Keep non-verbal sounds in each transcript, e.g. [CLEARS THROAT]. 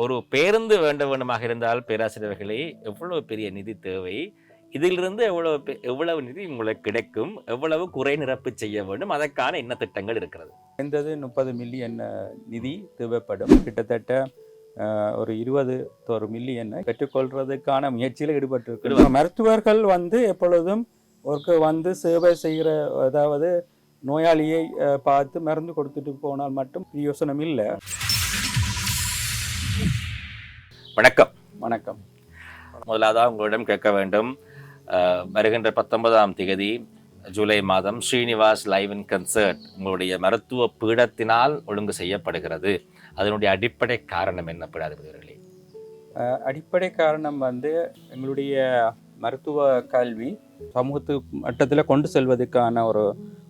ஒரு பேருந்து வேண்ட வேண்டுமாக இருந்தால் பேராசிரியர்களே எவ்வளவு பெரிய நிதி தேவை? இதிலிருந்து எவ்வளவு எவ்வளவு நிதி உங்களுக்கு கிடைக்கும்? எவ்வளவு குறை நிரப்பு செய்ய வேண்டும்? அதற்கான என்ன திட்டங்கள் இருக்கிறது? குறைந்தது முப்பது மில்லியன் நிதி தேவைப்படும். கிட்டத்தட்ட ஒரு இருபது ஒரு மில்லியனை பெற்றுக்கொள்றதுக்கான முயற்சியில் ஈடுபட்டிருக்கிறோம் மருத்துவர்கள் வந்து எப்பொழுதும் ஒரு வந்து சேவை செய்கிற அதாவது நோயாளியை பார்த்து மருந்து கொடுத்துட்டு போனால் மட்டும் யோசனம் இல்லை. வணக்கம். வணக்கம். முதலாவதாக உங்களிடம் கேட்க வேண்டும் வருகின்ற பத்தொன்பதாம் தேதி ஜூலை மாதம் ஸ்ரீனிவாஸ் லைவ் இன் கன்சர்ட் உங்களுடைய மருத்துவ பீடத்தினால் ஒழுங்கு செய்யப்படுகிறது. அதனுடைய அடிப்படை காரணம் என்ன பீடாதிபதிகளே அடிப்படை காரணம் வந்து எங்களுடைய மருத்துவ கல்வி சமூகத்து மட்டத்தில் கொண்டு செல்வதற்கான ஒரு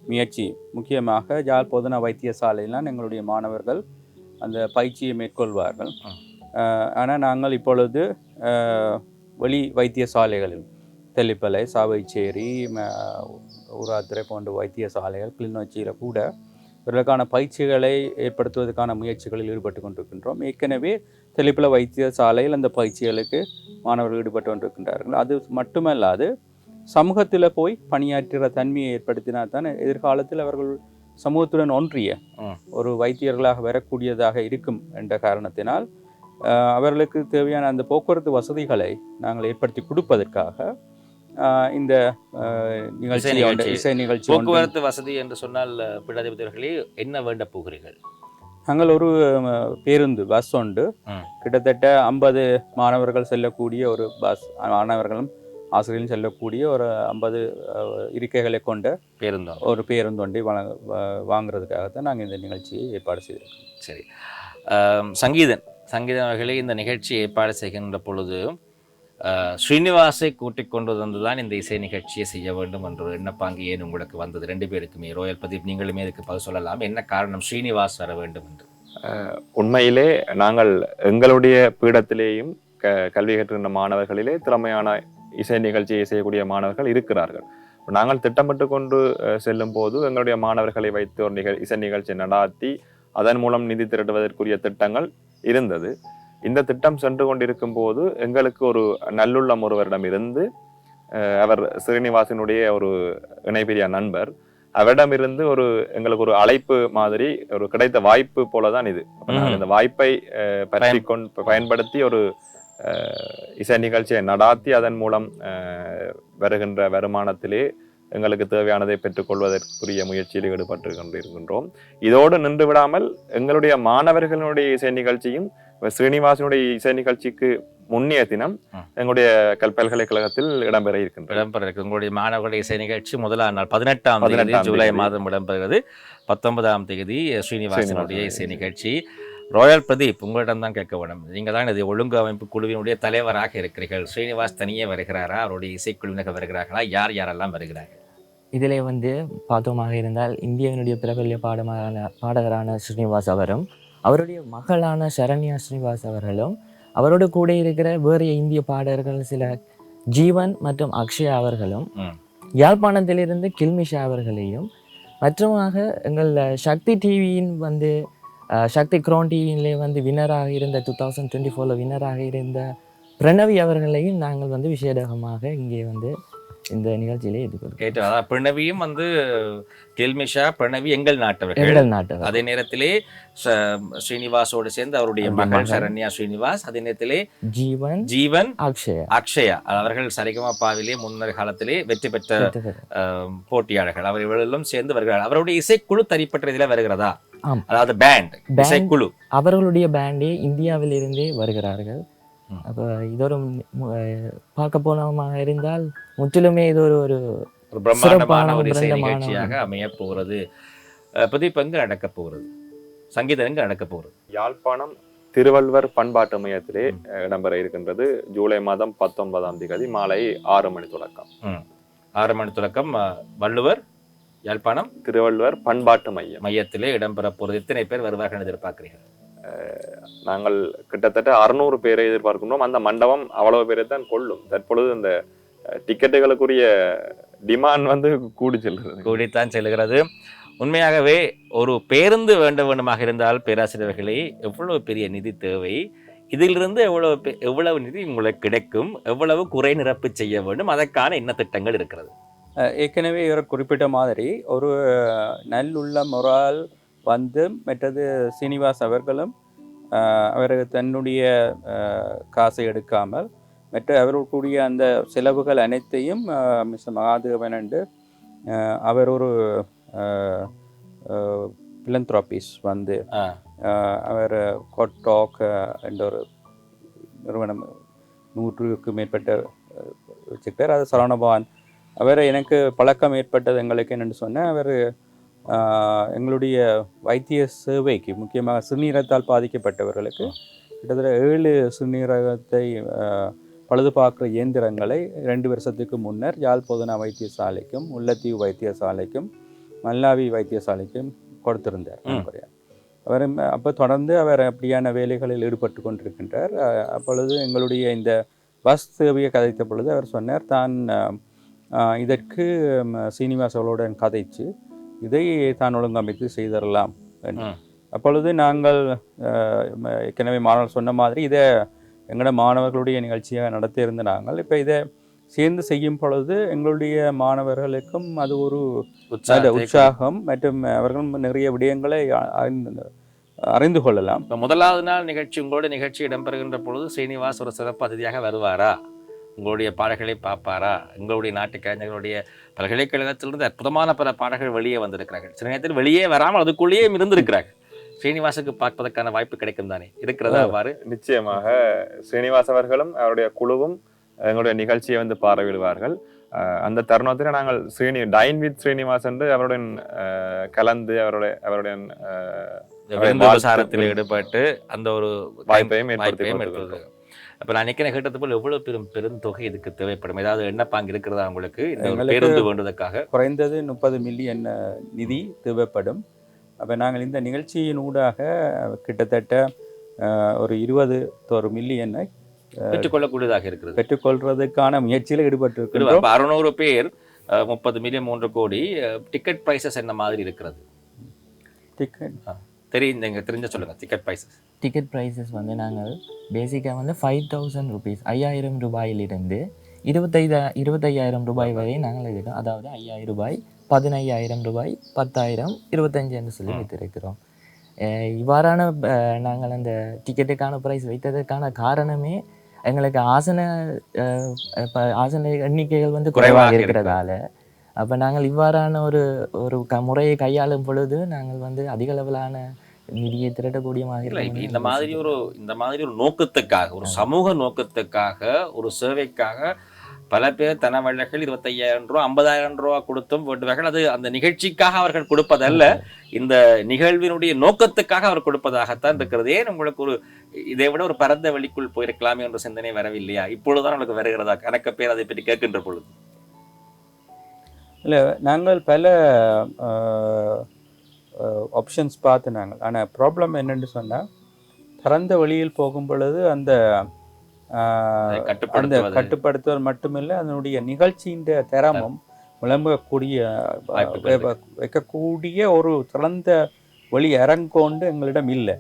முயற்சி. முக்கியமாக யாழ் பொதுன வைத்தியசாலையிலாம் எங்களுடைய மாணவர்கள் அந்த பயிற்சியை மேற்கொள்வார்கள். ஆனால் நாங்கள் இப்பொழுது வெளி வைத்தியசாலைகளில் தெல்லிப்பளை சாவைச்சேரி ஊராத்துறை போன்ற வைத்தியசாலைகள் கிளிநொச்சியில் கூட இவர்களுக்கான பயிற்சிகளை ஏற்படுத்துவதற்கான முயற்சிகளில் ஈடுபட்டு கொண்டிருக்கின்றோம் ஏற்கனவே தெளிப்பில வைத்தியசாலையில் அந்த பயிற்சிகளுக்கு மாணவர்கள் ஈடுபட்டு கொண்டிருக்கின்றார்கள் அது மட்டுமல்லாது சமூகத்தில் போய் பணியாற்றுகிற தன்மையை ஏற்படுத்தினா தான் எதிர்காலத்தில் அவர்கள் சமூகத்துடன் ஒன்றிய. ஒரு வைத்தியர்களாக வரக்கூடியதாக இருக்கும் என்ற காரணத்தினால் அவர்களுக்கு தேவையான அந்த போக்குவரத்து வசதிகளை நாங்கள் ஏற்படுத்தி கொடுப்பதற்காக இந்த நிகழ்ச்சி. இசை நிகழ்ச்சி. போக்குவரத்து வசதி என்று சொன்னால் பீடாதிபதிகளே என்ன வேண்ட போகிறீர்கள்? நாங்கள் ஒரு பேருந்து பஸ் உண்டு. கிட்டத்தட்ட ஐம்பது மாணவர்கள் செல்லக்கூடிய ஒரு பஸ் மாணவர்களும் ஆசிரியர்களும் செல்லக்கூடிய ஒரு ஐம்பது இருக்கைகளை கொண்ட பேருந்தோம் ஒரு பேருந்து ஒன்றை வழங்க வா- வாங்குறதுக்காகத்தான் நாங்கள் இந்த நிகழ்ச்சியை ஏற்பாடு செய்திருக்கோம். சரி. சங்கீதன் சங்கீதன் அவர்களே இந்த நிகழ்ச்சி ஏற்பாடு செய்கின்ற பொழுது ஸ்ரீனிவாசை கூட்டிக் கொண்டு வந்துதான் இந்த இசை நிகழ்ச்சியை செய்ய வேண்டும் என்ற ஒரு எண்ணப்பாங்கு ஏன் உங்களுக்கு வந்தது? ரெண்டு பேருக்குமே ரோயல் பிரதீப் நீங்களுமே இதுக்கு பதில் சொல்லலாம். என்ன காரணம் ஸ்ரீனிவாஸ் வர வேண்டும் என்று? உண்மையிலே நாங்கள் எங்களுடைய பீடத்திலேயும் க கல்வி கற்றுகின்ற மாணவர்களிலே திறமையான இசை நிகழ்ச்சியை செய்யக்கூடிய மாணவர்கள் இருக்கிறார்கள். நாங்கள் திட்டமிட்டு கொண்டு செல்லும் போது எங்களுடைய மாணவர்களை வைத்து ஒரு நிகழ் இசை நிகழ்ச்சி நடாத்தி அதன் மூலம் நிதி திரட்டுவதற்குரிய திட்டங்கள் இருந்தது இந்த திட்டம் சென்று கொண்டிருக்கும் போது எங்களுக்கு ஒரு நல்லுள்ளம் ஒருவரிடம் இருந்து அவர் ஸ்ரீனிவாசனுடைய ஒரு இணைபிரியா நண்பர் அவரிடமிருந்து ஒரு எங்களுக்கு ஒரு அழைப்பு மாதிரி ஒரு கிடைத்த வாய்ப்பு போலதான் இது. இந்த வாய்ப்பை பற்றி கொண்டு பயன்படுத்தி ஒரு இசை நிகழ்ச்சியை நடாத்தி அதன் மூலம் வருகின்ற வருமானத்திலே எங்களுக்கு தேவையானதை பெற்றுக்கொள்வதற்குரிய முயற்சியில் ஈடுபட்டு கொண்டிருக்கின்றோம் இதோடு நின்று விடாமல் எங்களுடைய மாணவர்களுடைய இசை நிகழ்ச்சியும் ஸ்ரீனிவாசனுடைய இசை நிகழ்ச்சிக்கு முன்னிய தினம். எங்களுடைய கல் பல்கலைக்கழகத்தில் இடம்பெற இருக்கின்றது. இடம்பெற இருக்கு. உங்களுடைய மாணவர்களுடைய இசை நிகழ்ச்சி முதலாம் நாள் பதினெட்டாம் தேதி 18ஆம் ஜூலை. மாதம் இடம்பெறுகிறது. பத்தொன்பதாம் தேதி ஸ்ரீனிவாசனுடைய ஸ்ரீனிவாசன் இசை நிகழ்ச்சி. ராயல் பிரதீப் உங்களிடம் தான் கேட்க வேண்டும் நீங்கள் தான் இது ஒழுங்கு அமைப்பு குழுவினுடைய தலைவராக இருக்கிறீர்கள். ஸ்ரீனிவாஸ் தனியே வருகிறாரா? அவருடைய இசைக்குழுவினர்கள் வருகிறார்களா? யார் யாரெல்லாம் வருகிறார்கள்? இதிலே வந்து பார்த்தோமாக இருந்தால் இந்தியாவினுடைய பிரபல்ய பாடமான பாடகரான ஸ்ரீனிவாஸ் அவரும் அவருடைய மகளான சரண்யா ஸ்ரீனிவாஸ் அவர்களும் அவரோடு கூட இருக்கிற வேறு இந்திய பாடகர்கள் சில ஜீவன் மற்றும் அக்ஷயா அவர்களும். யாழ்ப்பாணத்திலிருந்து கில்மிஷா அவர்களையும் மற்றுமாக எங்கள் சக்தி டிவியின் வந்து சக்தி க்ரோன் டிவியிலே வந்து வின்னராக இருந்த டூ தௌசண்ட் டுவெண்ட்டி ஃபோரில் வின்னராக இருந்த பிரணவி அவர்களையும் நாங்கள் வந்து விசேடமாக இங்கே வந்து இந்த நிகழ்ச்சியிலே கேட்டு பிரணவியும் வந்து கெல்மிஷா பிரணவி எங்கள் நாட்டவர்கள். எங்கள் நாட்டவர். அதே நேரத்திலே ஸ்ரீனிவாசோடு சேர்ந்து அவருடைய மகள். சரண்யா ஸ்ரீனிவாஸ் அதே நேரத்திலே ஜீவன் ஜீவன் அக்ஷயா. அக்ஷயா. அவர்கள் சரிகமப்பாவிலே முன்னர் காலத்திலே வெற்றி பெற்ற போட்டியாளர்கள். அவர்களும் சேர்ந்து வருகிறார்கள் அவருடைய இசைக்குழு தனிப்பட்ட இதில் வருகிறதா. அதாவது பேண்ட் Band. இசைக்குழு அவர்களுடைய பேண்டே இந்தியாவிலிருந்தே வருகிறார்கள். ம். அப்போ இது ஒரு பார்க்க போனமாக இருந்தால் முற்றிலுமே இது ஒரு ஒரு பிரம்மாண்டமான ஒரு இசை நிகழ்ச்சியாக அமைய போகிறது. பிரதீப் எங்க நடக்க போகிறது? சங்கீதம் எங்க நடக்க போகிறது? யாழ்ப்பாணம் திருவள்ளுவர் பண்பாட்டு மையத்திலே இடம்பெற இருக்கின்றது. ஜூலை மாதம் பத்தொன்பதாம் தேதி மாலை ஆறு மணி தொடக்கம். ஆறு மணி தொடக்கம் வள்ளுவர் யாழ்ப்பாணம் திருவள்ளுவர் பண்பாட்டு மையம். மையத்திலே இடம்பெற போகிறது எத்தனை பேர் வருவார்கள் எதிர்பார்க்கிறீர்கள்? நாங்கள் கிட்டத்தட்ட அறுநூறு பேரை எதிர்பார்க்கின்றோம். அந்த மண்டபம் அவ்வளவு பேரை தான் கொள்ளும் தற்பொழுது இந்த அஹ், டிக்கெட்டுகளுக்குரிய டிமாண்ட் வந்து கூடி செல்கிறது. கூடித்தான் செல்கிறது. உண்மையாகவே ஒரு பேருந்து வேண்ட வேண்டுமாக இருந்தால் பேராசிரியர்களே எவ்வளவு பெரிய நிதி தேவை? இதிலிருந்து எவ்வளவு எவ்வளவு நிதி உங்களுக்கு கிடைக்கும்? எவ்வளவு குறை நிரப்பு செய்ய வேண்டும்? அதற்கான என்ன திட்டங்கள் இருக்கிறது? ஏற்கனவே இவர் குறிப்பிட்ட மாதிரி ஒரு நல்லுள்ள முறால் வந்து மற்றது சீனிவாஸ் அவர்களும் அவர் தன்னுடைய காசை எடுக்காமல் மற்ற அவர்களுடைய அந்த செலவுகள் அனைத்தையும் மிஸ்டர் மகாதேவன் என்று அவர் ஒரு பிலந்த்ராபிஸ் வந்து அவர் கோட்டாக் என்ற ஒரு நிறுவனம் நூற்றுக்கு மேற்பட்ட வச்சுக்கிட்டார் அது சரவணபவன் அவர் எனக்கு பழக்கம் ஏற்பட்டது எங்களுக்கு என்னென்னு சொன்னால் அவர் எங்களுடைய வைத்திய சேவைக்கு முக்கியமாக சிறுநீரகத்தால் பாதிக்கப்பட்டவர்களுக்கு கிட்டத்தட்ட ஏழு சிறுநீரகத்தை பழுது பார்க்குற இயந்திரங்களை ரெண்டு வருஷத்துக்கு முன்னர் யாழ் போதனா வைத்தியசாலைக்கும் முல்லைத்தீவு வைத்தியசாலைக்கும் மல்லாவி வைத்தியசாலைக்கும் கொடுத்திருந்தார். அவர் அப்போ தொடர்ந்து அவர் அப்படியான வேலைகளில் ஈடுபட்டு கொண்டிருக்கின்றார் அப்பொழுது எங்களுடைய இந்த பஸ் சேவையை கதைத்த பொழுது அவர் சொன்னார் தான் இதற்கு சீனிவாஸ் அவர்களுடன் கதைச்சு இதை தான் ஒழுங்கமைத்து செய்தரலாம். அப்பொழுது நாங்கள் ஏற்கனவே மாணவர் சொன்ன மாதிரி இதை எங்களோட மாணவர்களுடைய நிகழ்ச்சியாக நடத்தியிருந்த நாங்கள் இப்போ இதை சேர்ந்து செய்யும் பொழுது எங்களுடைய மாணவர்களுக்கும் அது ஒரு உற்சாகம் மற்றும் அவர்களும் நிறைய விடயங்களை அறிந்து கொள்ளலாம். முதலாவது நாள் நிகழ்ச்சி உங்களோட நிகழ்ச்சி இடம்பெறுகின்ற பொழுது ஸ்ரீனிவாஸ் ஒரு சிறப்பு அதிதியாக வருவாரா? உங்களுடைய பாடல்களை பார்ப்பாரா உங்களுடைய நாட்டு கலைஞர்களுடைய பல்கலைக்கழகத்திலிருந்து அற்புதமான பல பாடல்கள் வெளியே வந்திருக்கிறார்கள். சில நேரத்தில் வெளியே வராமல் அதுக்குள்ளேயே இருந்திருக்கிறார்கள் ஸ்ரீனிவாசுக்கு பார்ப்பதற்கான வாய்ப்பு கிடைக்கும் தானே? இருக்கிறதா அவ்வாறு? நிச்சயமாக. ஸ்ரீனிவாஸ் அவர்களும் அவருடைய குழுவும் எங்களுடைய நிகழ்ச்சியை வந்து பார்வையிடுவார்கள். அந்த தருணத்தில் நாங்கள் ஸ்ரீனி டைன் வித் ஸ்ரீனிவாஸ் என்று அவருடன் கலந்து அவருடைய அவருடைய பிரசாரத்தில் ஈடுபட்டு அந்த ஒரு வாய்ப்பையும் ஏற்படுத்தி. அப்ப நான் நினைக்கிறேன் கேட்டது போல் எவ்வளவு பெரும் பெருந்தொகை இதுக்கு தேவைப்படும்? ஏதாவது எண்ணப்பாங்கு இருக்கிறதா உங்களுக்கு? இந்த பேருந்து வேண்டுவதற்காக குறைந்தது முப்பது மில்லியன் நிதி தேவைப்படும். அப்போ நாங்கள் இந்த நிகழ்ச்சியின் ஊடாக கிட்டத்தட்ட ஒரு இருபது ஒரு மில்லியனை பெற்றுக்கொள்ளக்கூடியதாக இருக்கிறது. பெற்றுக்கொள்றதுக்கான முயற்சியில் அப்ப அறுநூறு பேர் முப்பது மில்லியன் மூன்று கோடி டிக்கெட் பிரைசஸ் என்ன மாதிரி இருக்கிறது? டிக்கெட் தெரியும் தெரிஞ்ச சொல்லுங்க டிக்கெட் பிரைசஸ் டிக்கெட் ப்ரைஸஸ் வந்து நாங்கள் பேசிக்காக வந்து ஃபைவ் தௌசண்ட் ருபீஸ் ஐயாயிரம் ரூபாயிலிருந்து இருபத்தைதா இருபத்தையாயிரம் ரூபாய் வரை நாங்கள் இருக்கோம் அதாவது ஐயாயிரம் ரூபாய் பதினையாயிரம் ரூபாய் பத்தாயிரம் இருபத்தஞ்சுன்னு சொல்லி வைத்திருக்கிறோம். இவ்வாறான நாங்கள் அந்த டிக்கெட்டுக்கான ப்ரைஸ் வைத்ததற்கான காரணமே எங்களுக்கு ஆசன ஆசன எண்ணிக்கைகள் வந்து குறைவாக குறைவாக இருக்கிறதால அப்போ நாங்கள் இவ்வாறான ஒரு ஒரு க முறையை கையாளும் பொழுது நாங்கள் வந்து அதிக அளவிலான நிதியை திரட்டக்கூடியமாக இல்ல இந்த மாதிரி ஒரு இந்த மாதிரி ஒரு நோக்கத்துக்காக ஒரு சமூக நோக்கத்துக்காக ஒரு சேவைக்காக பல பேர் தனவழர்கள் இருபத்தையாயிரம் ரூபா ஐம்பதாயிரம் ரூபா கொடுத்தும் வேண்டுவார்கள். அது அந்த நிகழ்ச்சிக்காக அவர்கள் கொடுப்பதல்ல இந்த நிகழ்வினுடைய நோக்கத்துக்காக அவர் கொடுப்பதாகத்தான் இருக்கிறது. ஏன் உங்களுக்கு ஒரு இதை விட ஒரு பரந்த வெளிக்குள் போயிருக்கலாமே என்ற சிந்தனை வரவில்லையா? இப்பொழுதுதான் உங்களுக்கு வருகிறதா? கணக்க பேர் அதை பற்றி கேட்கின்ற பொழுது. இல்லை நாங்கள் பல ஆப்ஷன்ஸ் பார்த்து நாங்கள் ஆனால் ப்ராப்ளம் என்னன்னு சொன்னால் திறந்த வழியில் போகும் பொழுது அந்த அந்த கட்டுப்படுத்துவது மட்டுமில்லை அதனுடைய நிகழ்ச்சியின் தரமும் விளம்பக்கூடிய வைக்கக்கூடிய ஒரு திறந்த வழி அரங்கொண்டு எங்களிடம் இல்லை.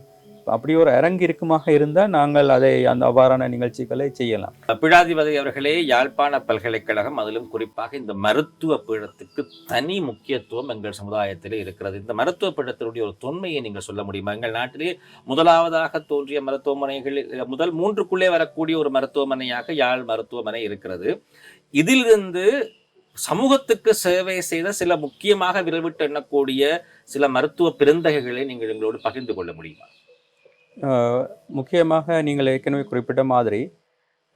அப்படி ஒரு அரங்கு இருக்குமாக இருந்தால் நாங்கள் அதை அந்த அவ்வாறான நிகழ்ச்சிகளை செய்யலாம். பீடாதிபதி அவர்களே யாழ்ப்பாண பல்கலைக்கழகம் அதிலும் குறிப்பாக இந்த மருத்துவ பீடத்துக்கு தனி முக்கியத்துவம் எங்கள் சமுதாயத்தில் இருக்கிறது. இந்த மருத்துவ பீடத்தினுடைய ஒரு தொன்மையை நீங்கள் சொல்ல முடியுமா? எங்கள் நாட்டிலே முதலாவதாக தோன்றிய மருத்துவமனைகளில் முதல் மூன்றுக்குள்ளே வரக்கூடிய ஒரு மருத்துவமனையாக யாழ் மருத்துவமனை இருக்கிறது. இதிலிருந்து சமூகத்துக்கு சேவை செய்த சில முக்கியமாக விரைவிட்டு எண்ணக்கூடிய சில மருத்துவ பெருந்தகைகளை நீங்கள் எங்களோடு பகிர்ந்து கொள்ள முடியுமா? முக்கியமாக நீங்கள் ஏற்கனவே குறிப்பிட்ட மாதிரி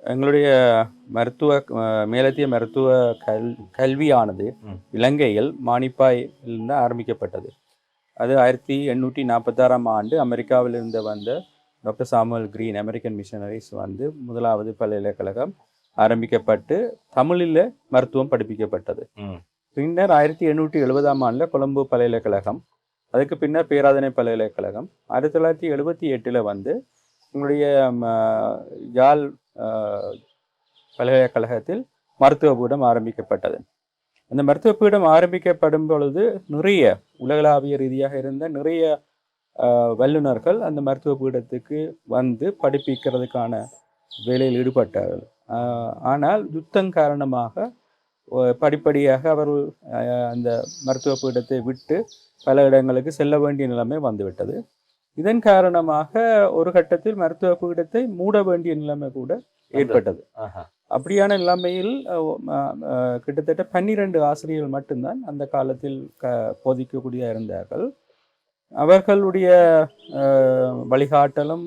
எங்களுடைய மருத்துவ மேலத்திய மருத்துவ கல் கல்வியானது. இலங்கையில் மானிப்பாயிலிருந்து ஆரம்பிக்கப்பட்டது அது ஆயிரத்தி எண்ணூற்றி நாற்பத்தாறாம் ஆண்டு அமெரிக்காவிலிருந்து வந்த doctor Samuel Green American missionaries வந்து முதலாவது பல்கலைக்கழகம் ஆரம்பிக்கப்பட்டு தமிழில் மருத்துவம் படிப்பிக்கப்பட்டது. பின்னர் ஆயிரத்தி எண்ணூற்றி எழுபதாம் ஆண்டில் கொழும்பு பல்கலைக்கழகம் அதுக்கு பின்னர் பேராதனை பல்கலைக்கழகம் ஆயிரத்தி தொள்ளாயிரத்தி எழுபத்தி எட்டில் வந்து எங்களுடைய யாழ் பல்கலைக்கழகத்தில் மருத்துவ பீடம் ஆரம்பிக்கப்பட்டது. அந்த மருத்துவ பீடம் ஆரம்பிக்கப்படும் பொழுது நிறைய உலகளாவிய ரீதியாக இருந்த நிறைய வல்லுநர்கள் அந்த மருத்துவ பீடத்துக்கு வந்து படிப்பிக்கிறதுக்கான வேலையில் ஈடுபட்டார்கள். ஆனால் யுத்தம் காரணமாக படிப்படியாக அவர்கள் அந்த மருத்துவ பீடத்தை விட்டு பல இடங்களுக்கு செல்ல வேண்டிய நிலைமை வந்துவிட்டது. இதன் காரணமாக ஒரு கட்டத்தில் மருத்துவ பீடத்தை மூட வேண்டிய நிலைமை கூட ஏற்பட்டது. அப்படியான நிலைமையில் கிட்டத்தட்ட பன்னிரண்டு ஆசிரியர்கள் மட்டும்தான் அந்த காலத்தில் க போதிக்கக்கூடிய இருந்தார்கள். அவர்களுடைய வழிகாட்டலும்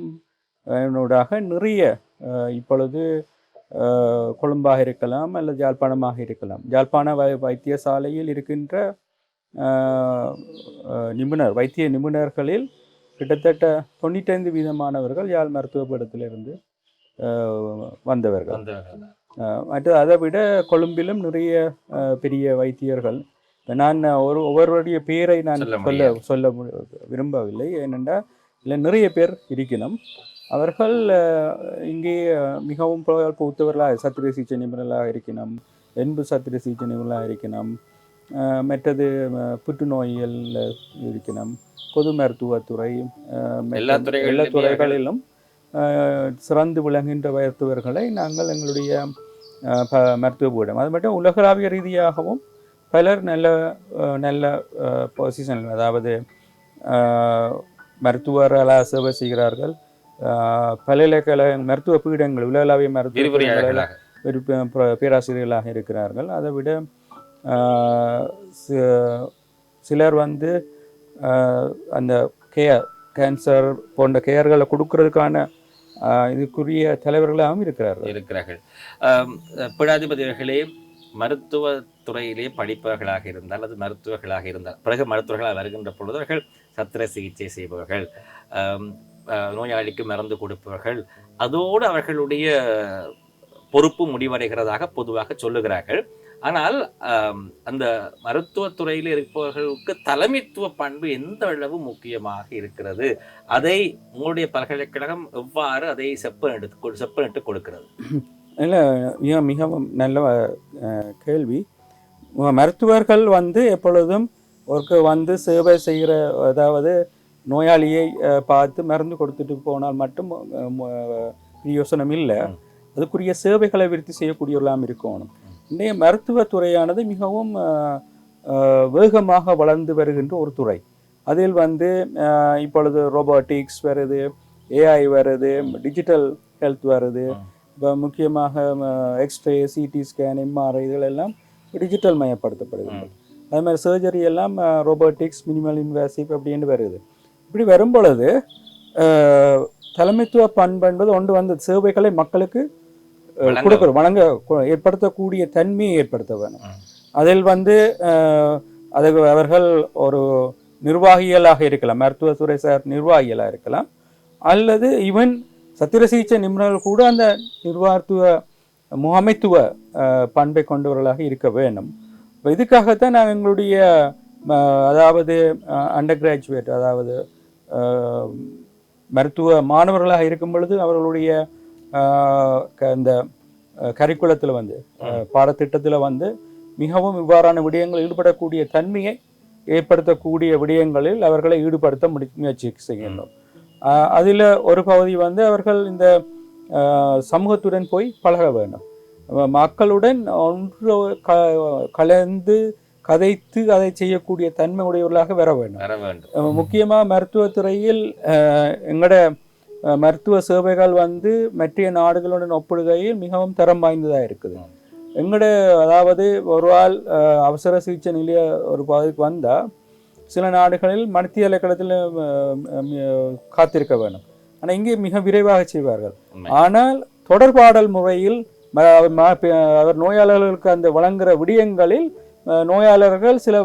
நிறைய இப்பொழுது கொழும்பாக இருக்கலாம் அல்லது யாழ்ப்பாணமாக இருக்கலாம். யாழ்ப்பாண வை வைத்தியசாலையில் இருக்கின்ற நிபுணர் வைத்திய நிபுணர்களில் கிட்டத்தட்ட தொண்ணூத்தைந்து வீதமானவர்கள் யாழ் மருத்துவ பீடத்திலிருந்து அஹ், வந்தவர்கள். வந்தவர்கள். அஹ் மற்ற அதை விட கொழும்பிலும் நிறைய பெரிய வைத்தியர்கள். நான் ஒரு ஒவ்வொருவருடைய பேரை நான் சொல்ல சொல்ல விரும்பவில்லை. ஏனென்றால் இல்லை நிறைய பேர் இருக்கணும் அவர்கள் இங்கே மிகவும் புகழ் பூத்தவர்களாக சத்திர சிகிச்சை நிபுணர்களாக இருக்கணும் என்பு சத்திர சிகிச்சை நிபுணர்களாக இருக்கணும் மற்றது அஹ், புற்றுநோயியல் இருக்கணும் பொது மருத்துவத்துறை எல்லா துறைகளிலும் எல்லா துறைகளிலும் சிறந்து விளங்குகின்ற மருத்துவர்களை நாங்கள் எங்களுடைய மருத்துவ பீடம் அது மட்டும் உலகளாவிய ரீதியாகவும் பலர் நல்ல நல்ல பொசிஷன் அதாவது மருத்துவர்களாக சேவை செய்கிறார்கள். பல்கலைக்கழக மருத்துவ பீடங்கள் உலகளாவிய மருத்துவ பேராசிரியர்களாக இருக்கிறார்கள். அதை விட சிலர் வந்து அந்த கேர் கேன்சர் போன்ற கேர்களை கொடுக்கறதுக்கான இதுக்குரிய தலைவர்களாகவும் இருக்கிறார்கள். இருக்கிறார்கள். ஆம், பீடாதிபதி அவர்களே மருத்துவ துறையிலே படிப்பவர்களாக இருந்தால் அல்லது மருத்துவர்களாக இருந்தால் பிறகு மருத்துவர்களாக வருகின்ற பொழுது அவர்கள் சத்திர சிகிச்சை செய்பவர்கள். நோயாளிக்கு மருந்து கொடுப்பவர்கள். அதோடு அவர்களுடைய பொறுப்பு முடிவடைகிறதாக பொதுவாக சொல்லுகிறார்கள். ஆனால் அந்த மருத்துவத்துறையில் இருப்பவர்களுக்கு தலைமைத்துவ பண்பு எந்த அளவு முக்கியமாக இருக்கிறது? அதை உங்களுடைய பல்கலைக்கழகம் எவ்வாறு அதை செப்பனிட்டு செப்பனிட்டு கொடுக்கிறது? இல்லை மிக மிகவும் நல்ல கேள்வி. மருத்துவர்கள் வந்து எப்பொழுதும் ஒருக்கு வந்து சேவை செய்கிற அதாவது நோயாளியை பார்த்து மருந்து கொடுத்துட்டு போனால் மட்டும் யோசனம் இல்லை. அதுக்குரிய சேவைகளை விருத்தி செய்யக்கூடியவர்களாம் இருக்கணும். இன்றைய மருத்துவத்துறையானது மிகவும் வேகமாக வளர்ந்து வருகின்ற ஒரு துறை. அதில் வந்து இப்பொழுது ரோபோட்டிக்ஸ் வருது ஏஐ வருது டிஜிட்டல் ஹெல்த் வருது. இப்போ முக்கியமாக x ray CT scan MRI இதெல்லாம் டிஜிட்டல் மயப்படுத்தப்படுகிறது அது மாதிரி சர்ஜரி எல்லாம் ரோபோட்டிக்ஸ் மினிமல் இன்வேசிவ் அப்படின்னு வருது. இப்படி வரும் பொழுது தலைமைத்துவ பண்பு என்பது ஒன்று வந்து சேவைகளை மக்களுக்கு அஹ், வழங்க கொடுக்கிற வழங்க கு- ஏற்படுத்தக்கூடிய தன்மையை ஏற்படுத்த வேணும். அதில் வந்து அது அவர்கள் ஒரு நிர்வாகிகளாக இருக்கலாம். மருத்துவத்துறை சார் நிர்வாகிகளாக இருக்கலாம். அல்லது ஈவன் சத்திர சிகிச்சை நிபுணர்கள் கூட அந்த நிர்வாகத்துவ முகாமைத்துவ பண்பை கொண்டவர்களாக இருக்க வேண்டும். இப்ப இதுக்காகத்தான் நாங்கள் எங்களுடைய அதாவது அண்டர் கிராஜுவேட் அதாவது மருத்துவ மாணவர்களாக இருக்கும் பொழுது அவர்களுடைய இந்த கரிக்குலத்தில் வந்து பாடத்திட்டத்தில் வந்து மிகவும் இவ்வாறான விடயங்களில் ஈடுபடக்கூடிய தன்மையை ஏற்படுத்தக்கூடிய விடயங்களில் அவர்களை ஈடுபடுத்த முடி முயற்சி ஆஹ் அதுல ஒரு பகுதி வந்து அவர்கள் இந்த சமூகத்துடன் போய் பழக வேண்டும். மக்களுடன் ஒன்று க- கலந்து கதைத்து அதை செய்யக்கூடிய தன்மை உடையவர்களாக வர வேண்டும் வர வேண்டும் அஹ் முக்கியமா மருத்துவத்துறையில் அஹ், மருத்துவ சேவைகள் வந்து மற்ற நாடுகளுடன் ஒப்பிடுகையில் மிகவும் தரம் வாய்ந்ததா இருக்குது ம். எங்கட அதாவது ஒரு ஆள் அவசர சிகிச்சை நிலைய ஒரு பகுதிக்கு வந்தா சில நாடுகளில் மருத்துவ இலக்கணத்தில் காத்திருக்க வேண்டும் ஆனா இங்கே மிக விரைவாக செய்வார்கள். ஆனால் தொடர்பாடல் முறையில் அவர் நோயாளர்களுக்கு அந்த வழங்குகிற விடயங்களில் நோயாளர்கள் சில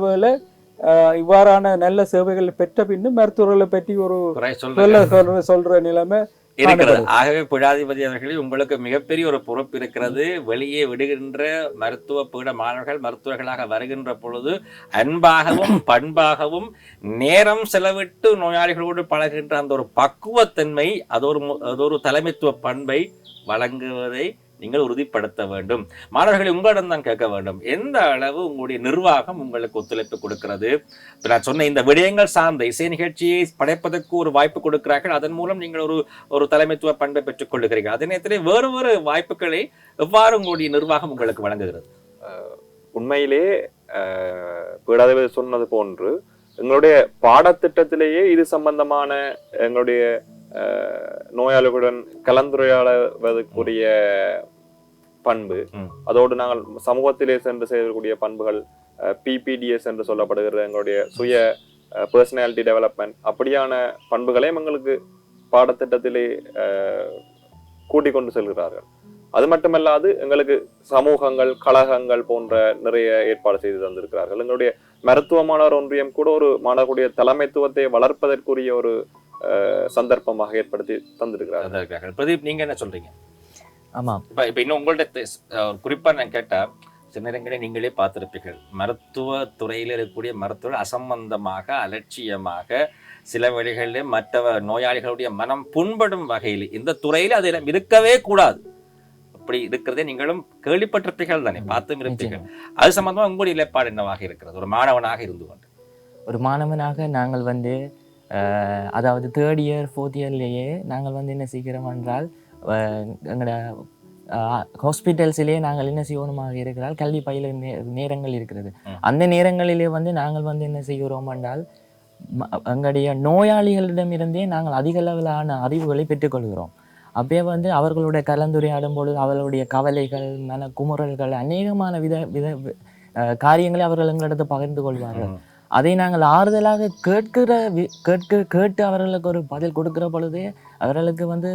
அஹ், இவ்வாறான நல்ல சேவைகள் பெற்ற பின்னும் மருத்துவர்களை பற்றி ஒரு சொல்ற சொல்ற நிலைமை இருக்கிறது. ஆகவே பிடாதிபதி அவர்களே உங்களுக்கு மிகப்பெரிய ஒரு பொறுப்பு இருக்கிறது. வெளியே விடுகின்ற மருத்துவ பீட மாணவர்கள் மருத்துவர்களாக வருகின்ற பொழுது அன்பாகவும் [COUGHS] பண்பாகவும் நேரம் செலவிட்டு நோயாளிகளோடு பழகுகின்ற அந்த ஒரு பக்குவத்தன்மை அது ஒரு அது ஒரு தலைமைத்துவ பண்பை வழங்குவதை நீங்கள் உறுதிப்படுத்த வேண்டும். மாணவர்களை உங்களிடம் தான் கேட்க வேண்டும். எந்த அளவு உங்களுடைய நிர்வாகம் உங்களுக்கு ஒத்துழைப்பு கொடுக்கிறது? நான் சொன்ன இந்த விடயங்கள் சார்ந்த இசை நிகழ்ச்சியை படைப்பதற்கு ஒரு வாய்ப்பு கொடுக்கிறார்கள். அதன் மூலம் நீங்கள் ஒரு ஒரு தலைமைத்துவ பண்பை பெற்றுக் கொள்ளுகிறீர்கள் அதே நேரத்தில் வேறு வேறு வாய்ப்புகளை எவ்வாறு உங்களுடைய நிர்வாகம் உங்களுக்கு வழங்குகிறது? உண்மையிலே அஹ், பீடாதிபதி சொன்னது போன்று எங்களுடைய பாடத்திட்டத்திலேயே இது சம்பந்தமான எங்களுடைய நோயாளிகளுடன் கலந்துரையாடுவதற்குரிய பண்பு. அதோடு நாங்கள் சமூகத்திலே சென்று செய்யக்கூடிய பண்புகள் பிபிடிஎஸ் என்று சொல்லப்படுகிற எங்களுடைய சுய பர்சனாலிட்டி டெவலப்மெண்ட் அப்படியான பண்புகளையும் எங்களுக்கு பாடத்திட்டத்திலே கூட்டிக் கொண்டு செல்கிறார்கள். அது மட்டுமல்லாது எங்களுக்கு சமூகங்கள் கழகங்கள் போன்ற நிறைய ஏற்பாடு செய்து தந்திருக்கிறார்கள். எங்களுடைய மருத்துவ மாணவர் ஒன்றியம் கூட ஒரு மாணவர்களுடைய தலைமைத்துவத்தை வளர்ப்பதற்குரிய ஒரு சந்தர்ப்பமாக ஏற்படுத்தி இருக்கிறார்கள் பிரதீப் நீங்க என்ன சொல்றீங்க? ஆமாம் இப்ப இப்ப இன்னும் உங்கள்ட்ட தெ- அஹ் குறிப்பா நான் கேட்டா சில நேரங்களில் நீங்களே பார்த்திருப்பீர்கள். மருத்துவ துறையில் இருக்கக்கூடிய மருத்துவர் அசம்பந்தமாக அலட்சியமாக சில வழிகளில் மற்ற நோயாளிகளுடைய மனம் புண்படும் வகையில் இந்த துறையில் அது இருக்கவே கூடாது. அப்படி இருக்கிறதே நீங்களும் கேள்விப்பட்டிருப்பீர்கள் தானே? பார்த்தும் இருப்பீர்கள். அது சம்பந்தமா உங்களுடைய நிலைப்பாடு என்னவாக இருக்கிறது? ஒரு மாணவனாக இருந்து கொண்டு. ஒரு மாணவனாக நாங்கள் வந்து அதாவது தேர்ட் இயர் ஃபோர்த் இயர்லேயே நாங்கள் வந்து என்ன செய்கிறோம் என்றால் எங்களோட ஹாஸ்பிட்டல்ஸிலே நாங்கள் என்ன செய்யணுமாக இருக்கிறால் கல்வி பயில நேரங்கள் இருக்கிறது. அந்த நேரங்களிலே வந்து நாங்கள் வந்து என்ன செய்கிறோம் என்றால் எங்களுடைய நோயாளிகளிடமிருந்தே நாங்கள் அதிக அளவிலான அறிவுகளை பெற்றுக்கொள்கிறோம். அப்படியே வந்து அவர்களுடைய கலந்துரையாடும் பொழுது அவர்களுடைய கவலைகள் மன குமுறல்கள் அநேகமான வித வித காரியங்களை அவர்கள் எங்களிடத்து பகிர்ந்து கொள்வார்கள். அதை நாங்கள் ஆறுதலாக கேட்கிற கேட்க கேட்டு அவர்களுக்கு ஒரு பதில் கொடுக்கிற பொழுதே அவர்களுக்கு வந்து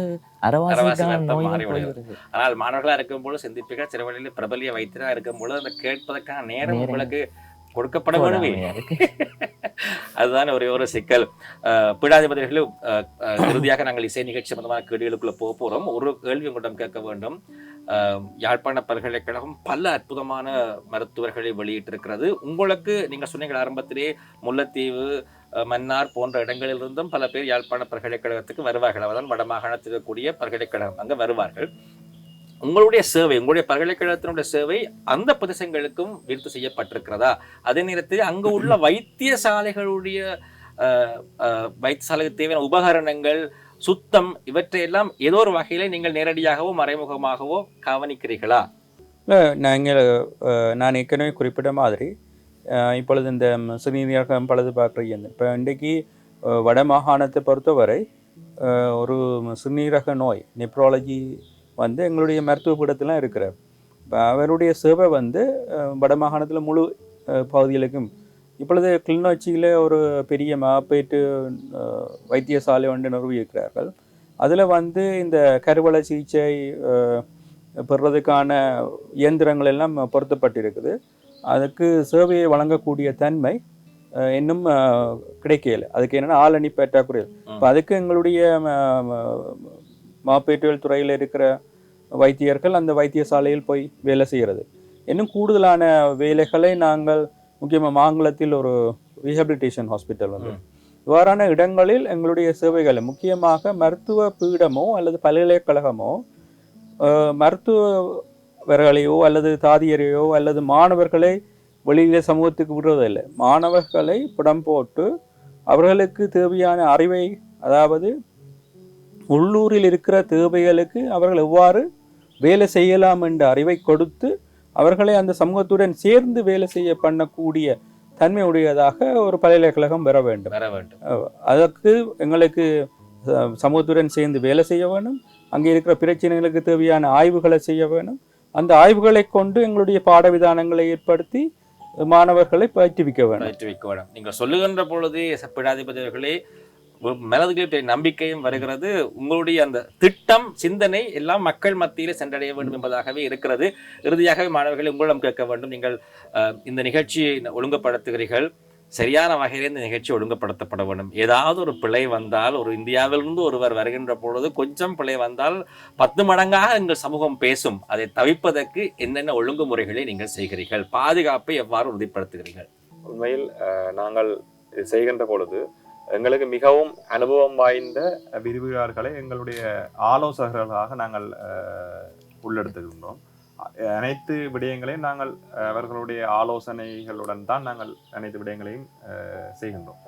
ஆனால் மாணவர்களா இருக்கும்போது சிந்திப்பீர்கள் சில வழியில் பிரபலிய வைத்தியரா இருக்கும்போது அந்த கேட்பதற்கான நேரம். உங்களுக்கு கொடுக்கப்பட இருக்கு. அதுதான் ஒரே ஒரு சிக்கல். அஹ், அஹ், இறுதியாக நாங்கள் இசை நிகழ்ச்சி சம்பந்தமான கேள்விகளுக்குள்ள போக போறோம். ஒரு கேள்வி உங்களிடம் கேட்க வேண்டும். யாழ்ப்பாண பல்கலைக்கழகம் பல அற்புதமான மருத்துவர்களை வெளியிட்டிருக்கிறது. உங்களுக்கு நீங்கள் சொன்னீங்க ஆரம்பத்திலே முல்லைத்தீவு மன்னார் போன்ற இடங்களிலிருந்தும் பல பேர் யாழ்ப்பாண பல்கலைக்கழகத்துக்கு வருவார்கள். அவர்தான் வடமாகாணத்தில் இருக்கக்கூடிய பல்கலைக்கழகம் அங்கே வருவார்கள். உங்களுடைய சேவை உங்களுடைய பல்கலைக்கழகத்தினுடைய சேவை அந்த பிரதேசங்களுக்கும் விருத்து செய்யப்பட்டிருக்கிறதா? அதே நேரத்தில் அங்கு உள்ள [CLEARS THROAT] வைத்தியசாலைகளுடைய வைத்தியசாலைக்கு தேவையான உபகரணங்கள் சுத்தம் இவற்றையெல்லாம் ஏதோ ஒரு வகையில நீங்கள் நேரடியாகவோ மறைமுகமாகவோ கவனிக்கிறீர்களா? இல்லை நாங்கள் நான் ஏற்கனவே குறிப்பிட்ட மாதிரி இப்பொழுது இந்த சிறுநீரகம் பழுது பார்க்குறீங்க இப்போ இன்றைக்கு வட மாகாணத்தை பொறுத்தவரை ஒரு சிறுநீரக நோய் நெப்ராலஜி வந்து எங்களுடைய மருத்துவ பீடத்திலாம் இருக்கிறார். இப்போ அவருடைய சேவை வந்து அஹ், வட மாகாணத்தில் முழு பகுதிகளுக்கும் இப்பொழுது கிளிநொச்சியில் ஒரு பெரிய மாப்பேட்டு வைத்தியசாலை ஒன்று நிறுவியிருக்கிறார்கள் அதில் வந்து இந்த கருவள சிகிச்சை பெறுறதுக்கான இயந்திரங்கள் எல்லாம் பொருத்தப்பட்டிருக்குது. அதுக்கு சேவையை வழங்கக்கூடிய தன்மை இன்னும் கிடைக்கல. அதுக்கு என்னென்னா ஆளணி பற்றாக்குறை இப்போ அதுக்கு எங்களுடைய மாப்பேட்டுகள் துறையில் இருக்கிற வைத்தியர்கள் அந்த வைத்தியசாலையில் போய் வேலை செய்கிறது. இன்னும் கூடுதலான வேலைகளை நாங்கள் முக்கியமாக மாங்குளத்தில் ஒரு ரீஹபிலிட்டேஷன் ஹாஸ்பிட்டல் வந்து. இவ்வாறான இடங்களில் எங்களுடைய சேவைகளை முக்கியமாக மருத்துவ பீடமோ அல்லது பல்கலைக்கழகமோ மருத்துவர்களையோ அல்லது தாதியரையோ அல்லது மாணவர்களை வெளியில சமூகத்துக்கு விடுறதில்லை. மாணவர்களை புடம் போட்டு அவர்களுக்கு தேவையான அறிவை அதாவது உள்ளூரில் இருக்கிற தேவைகளுக்கு அவர்கள் எவ்வாறு வேலை செய்யலாம் என்ற அறிவை கொடுத்து அவர்களை அந்த சமூகத்துடன் சேர்ந்து வேலை செய்ய பண்ணக்கூடிய தன்மையுடையதாக ஒரு பல்கலைக்கழகம் பெற வேண்டும். வர வேண்டும். அதற்கு எங்களுக்கு சமூகத்துடன் சேர்ந்து வேலை செய்ய வேணும். அங்கே இருக்கிற பிரச்சனைகளுக்கு தேவையான ஆய்வுகளை செய்ய வேணும். அந்த ஆய்வுகளை கொண்டு எங்களுடைய பாடவிதானங்களை ஏற்படுத்தி மாணவர்களை பயிற்றுவிக்க வேணும். பயிற்றுவிக்க வேண்டும் நீங்கள் சொல்லுகின்ற பொழுது பீடாதிபதிகளே மனதுகளில் பெரிய நம்பிக்கையும் வருகிறது. உங்களுடைய அந்த திட்டம் சிந்தனை எல்லாம் மக்கள் மத்தியில் சென்றடைய வேண்டும் என்பதாகவே இருக்கிறது. இறுதியாகவே மாணவர்களை உங்களிடம் கேட்க வேண்டும். நீங்கள் இந்த நிகழ்ச்சியை ஒழுங்குபடுத்துகிறீர்கள். சரியான வகையில் இந்த நிகழ்ச்சி ஒழுங்குபடுத்தப்பட வேண்டும். ஏதாவது ஒரு பிழை வந்தால் ஒரு இந்தியாவிலிருந்து ஒருவர் வருகின்ற பொழுது கொஞ்சம் பிழை வந்தால் பத்து மடங்காக எங்கள் சமூகம் பேசும். அதை தவிர்ப்பதற்கு என்னென்ன ஒழுங்குமுறைகளை நீங்கள் செய்கிறீர்கள்? பாதுகாப்பை எவ்வாறு உறுதிப்படுத்துகிறீர்கள்? உண்மையில் நாங்கள் செய்கின்ற பொழுது எங்களுக்கு மிகவும் அனுபவம் வாய்ந்த விரிவுரையாளர்களை எங்களுடைய ஆலோசகர்களாக நாங்கள் உள்ளெடுத்துகின்றோம் அனைத்து விடயங்களையும் நாங்கள் அவர்களுடைய ஆலோசனைகளுடன் தான் நாங்கள் அனைத்து விடயங்களையும் செய்கின்றோம்.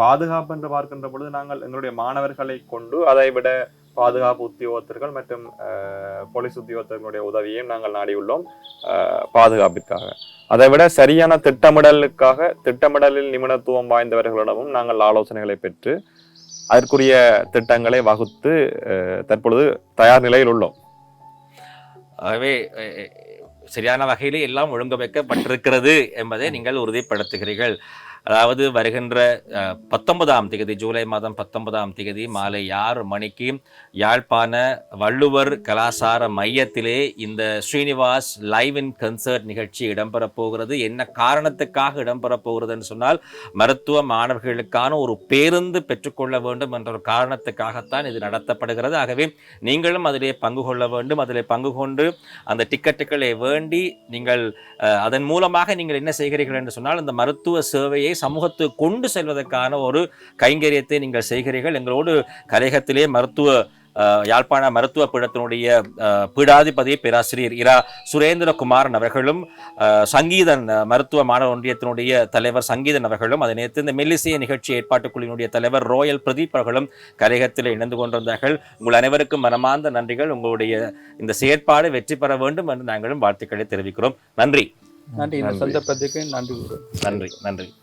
பாதுகாப்பு என்று பார்க்கின்ற பொழுது நாங்கள் எங்களுடைய மாணவர்களை கொண்டு அதை விட பாதுகாப்பு உத்தியோகத்தர்கள் மற்றும் போலீஸ் உத்தியோகத்தர்களுடைய உதவியையும் நாங்கள் நாடியுள்ளோம் அஹ், பாதுகாப்பிற்காக. அதை விட சரியான திட்டமிடலுக்காக திட்டமிடலில் நிபுணத்துவம் வாய்ந்தவர்களிடமும் நாங்கள் ஆலோசனைகளை பெற்று அதற்குரிய திட்டங்களை வகுத்து தற்பொழுது தயார் நிலையில் உள்ளோம். ஆகவே சரியான வகையிலே எல்லாம் ஒழுங்கமைக்கப்பட்டிருக்கிறது என்பதை நீங்கள் உறுதிப்படுத்துகிறீர்கள். அதாவது வருகின்ற பத்தொன்பதாம் தேதி ஜூலை மாதம் பத்தொன்பதாம் தேதி மாலை ஆறு மணிக்கு யாழ்ப்பாண வள்ளுவர் கலாசார மையத்திலே இந்த ஸ்ரீனிவாஸ் லைவ் இன் கன்சர்ட் நிகழ்ச்சி இடம்பெறப் போகிறது. என்ன காரணத்துக்காக இடம்பெறப் போகிறதுன்னு சொன்னால் மருத்துவ மாணவர்களுக்கான ஒரு பேருந்து பெற்றுக்கொள்ள வேண்டும் என்ற ஒரு காரணத்துக்காகத்தான் இது நடத்தப்படுகிறது. ஆகவே நீங்களும் அதிலே பங்கு கொள்ள வேண்டும். அதிலே பங்கு கொண்டு அந்த டிக்கெட்டுகளை வேண்டி நீங்கள் அதன் மூலமாக நீங்கள் என்ன செய்கிறீர்கள் என்று சொன்னால் இந்த மருத்துவ சேவையை சமூகத்துக்கு கொண்டு செல்வதற்கான ஒரு கைங்கரியத்தை நீங்கள் செய்கிறீர்கள். எங்களோடு கலையகத்திலே மருத்துவ யாழ்ப்பாண மருத்துவ பீடத்தினுடைய பீடாதிபதி பேராசிரியர் இரா சுரேந்திரகுமாரன் அவர்களும் சங்கீதன் மருத்துவ மாணவ ஒன்றியத்தினுடைய தலைவர் சங்கீதன் அவர்களும் அதை நேற்று இந்த மெல்லிசைய நிகழ்ச்சி ஏற்பாட்டுக் குழுவினுடைய தலைவர் ரோயல் பிரதீப் அவர்களும் கலையகத்தில் இணைந்து கொண்டிருந்தார்கள். உங்கள் அனைவருக்கும் மனமார்ந்த நன்றிகள். உங்களுடைய இந்த செயற்பாடு வெற்றி பெற வேண்டும் என்று நாங்களும் வாழ்த்துக்களை தெரிவிக்கிறோம். நன்றி. நன்றி. இந்த நன்றி. சந்தர்ப்பத்துக்கு நன்றி. கூறு நன்றி. நன்றி.